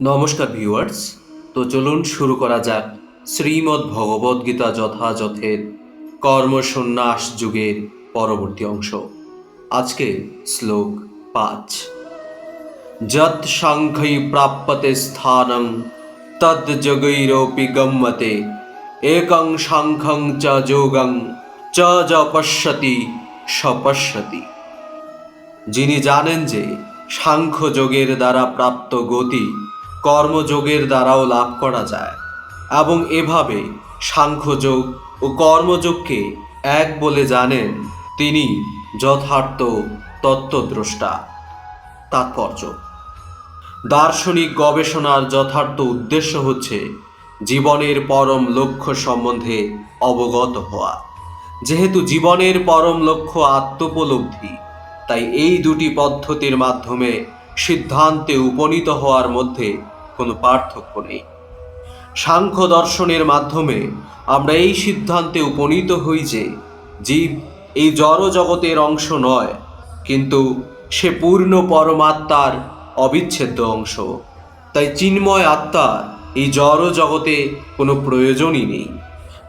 নমস্কার ভিউয়ার্স। তো চলুন শুরু করা যাক শ্রীমদ্ ভগবদ্গীতা যথাযথের কর্মসন্ন্যাস যুগের পরবর্তী অংশ। আজকে শ্লোক পাঁচ। যৎ সাংখ্যৈ প্রাপ্যতে স্থানং তদ জগৈরপি গম্যতে, একং সাংখ্যং চ যোগং, চ যপশ্যতি পশ্যতি সপশ্যতি। যিনি জানেন যে সাংখ্য যোগের দ্বারা প্রাপ্ত গতি কর্মযোগের দ্বারাও লাভ করা যায় এবং এভাবে সাংখ্যযোগ ও কর্মযোগকে এক বলে জানেন তিনি যথার্থ তত্ত্বদ্রষ্টা। তাৎপর্য। দার্শনিক গবেষণার যথার্থ উদ্দেশ্য হচ্ছে জীবনের পরম লক্ষ্য সম্বন্ধে অবগত হওয়া। যেহেতু জীবনের পরম লক্ষ্য আত্মোপলব্ধি, তাই এই দুটি পদ্ধতির মাধ্যমে সিদ্ধান্তে উপনীত হওয়ার মধ্যে কোনো পার্থক্য নেই। সাংখ্য দর্শনের মাধ্যমে আমরা এই সিদ্ধান্তে উপনীত হই যে জীব এই জড় জগতের অংশ নয়, কিন্তু সে পূর্ণ পরমাত্মার অবিচ্ছেদ্য অংশ। তাই চিন্ময় আত্মার এই জড় জগতে কোনো প্রয়োজনই নেই।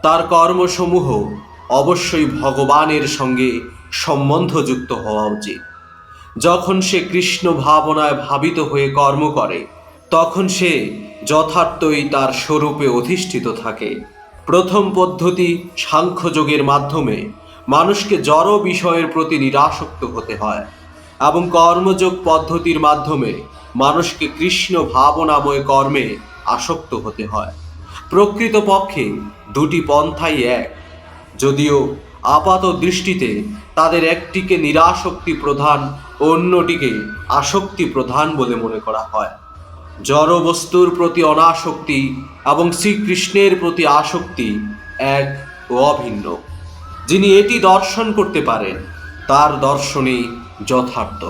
তার কর্মসমূহ অবশ্যই ভগবানের সঙ্গে সম্বন্ধযুক্ত হওয়া উচিত। যখন সে কৃষ্ণ ভাবনায় ভাবিত হয়ে কর্ম করে তখন সে যথার্থই তার স্বরূপে অধিষ্ঠিত থাকে। প্রথম পদ্ধতি সাংখ্যযোগের মাধ্যমে মানুষকে জড় বিষয়ের প্রতি নিরাসক্ত হতে হয় এবং কর্মযোগ পদ্ধতির মাধ্যমে মানুষকে কৃষ্ণ ভাবনাময় কর্মে আসক্ত হতে হয়। প্রকৃতপক্ষে দুটি পন্থাই এক। যদিও আপাত দৃষ্টিতে তাদের একটিকে নিরাসক্তি প্রধান, অন্যটিকে আসক্তি প্রধান বলে মনে করা হয়। জড় বস্তুর প্রতি অনাসক্তি এবং শ্রীকৃষ্ণের প্রতি আসক্তি এক ও অভিন্ন। যিনি এটি দর্শন করতে পারেন, তার দর্শনই যথার্থ।